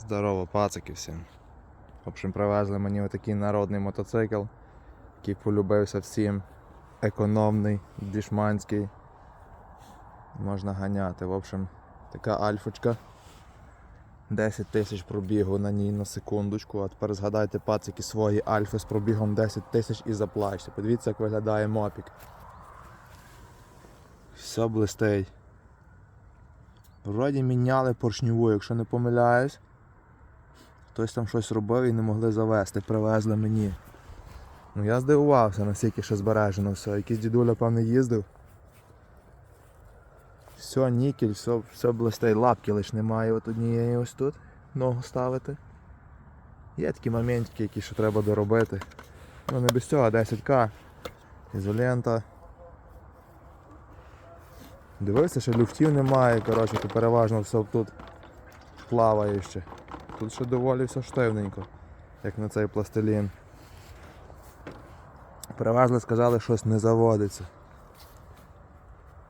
Здорово, пацики всім. В общем, привезли мені отакий народний мотоцикл, який полюбився всім. Економний, дішманський. Можна ганяти. В общем, така альфочка. 10 тисяч пробігу на ній на секундочку. А тепер згадайте пацики свої альфи з пробігом 10 тисяч і заплачте. Подивіться, як виглядає мопік. Все блистить. Вроді міняли поршньову, якщо не помиляюсь. Хтось там щось робив і не могли завести, привезли мені. Ну я здивувався, наскільки ще збережено все. Якийсь дідуля, певно, їздив. Все, нікель, все, все блистить, лапки лише немає от однієї ось тут. Ногу ставити. Є такі моментики, які ще треба доробити. Ну не без цього, 10к. Ізолента. Дивився, що люфтів немає, коротше, то переважно все тут плаває ще. Тут ще доволі все штивненько, як на цей пластилін. Привезли, сказали, щось не заводиться.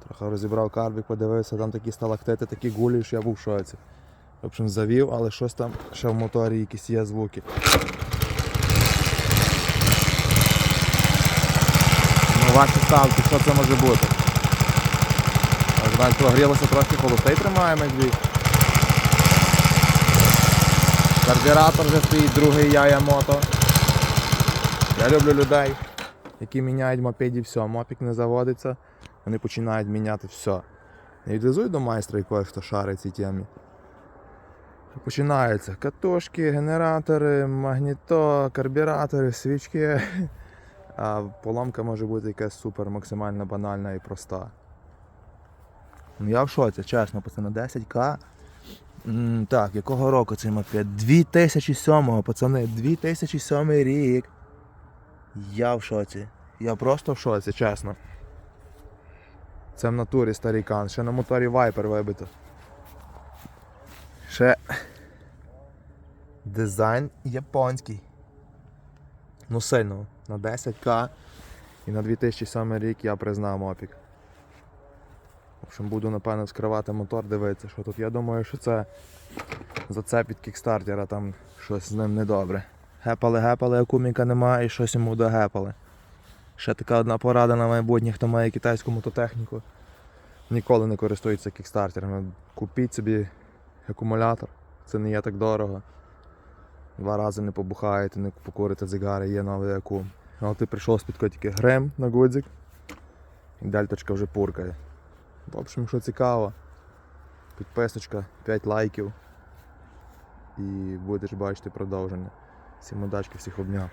Трохи розібрав карбік, подивився, там такі сталактити, такі гулі, що я був в шоці. В общем, завів, але щось там ще в моторі якісь є звуки. Ну, ваші ставки, що це може бути? Навіть прогрілося трошки холостей тримаємо дві. Карбюратор вже стоїть, другий яя мото. Я люблю людей, які міняють мопеді все. Мопік не заводиться, вони починають міняти все. Не відвезуть до майстра якогось, хто шарить цій темі. Починаються катушки, генератори, магніто, карбюратори, свічки. А поломка може бути якась супер максимально банальна і проста. Ну я в шоці, чесно, пацани, 10к. Так, якого року цей мопед? 2007, пацани, 2007 рік. Я в шоці. Я просто в шоці, чесно. Це в натурі старікан. Ще на моторі вайпер вибито. Ще дизайн японський. Ну сильно. На 10к і на 2007 рік я признав мопік. В общем, буду напевно вскривати мотор, дивитися, що тут. Я думаю, що це зацеп від кікстартера, там щось з ним недобре. Гепали, гепали, а куміка немає і щось йому догепали. Ще така одна порада на майбутнє, хто має китайську мототехніку. Ніколи не користується кікстартерами. Купіть собі акумулятор, це не є так дорого. Два рази не побухаєте, не покурите дзигари, є новий акум. А от ти прийшов з-під котики грем на гудзик, і дельточка вже пуркає. В общем, якщо цікаво, підписочка, 5 лайків і будеш бачити продовження. Всім удачки, всіх обняв.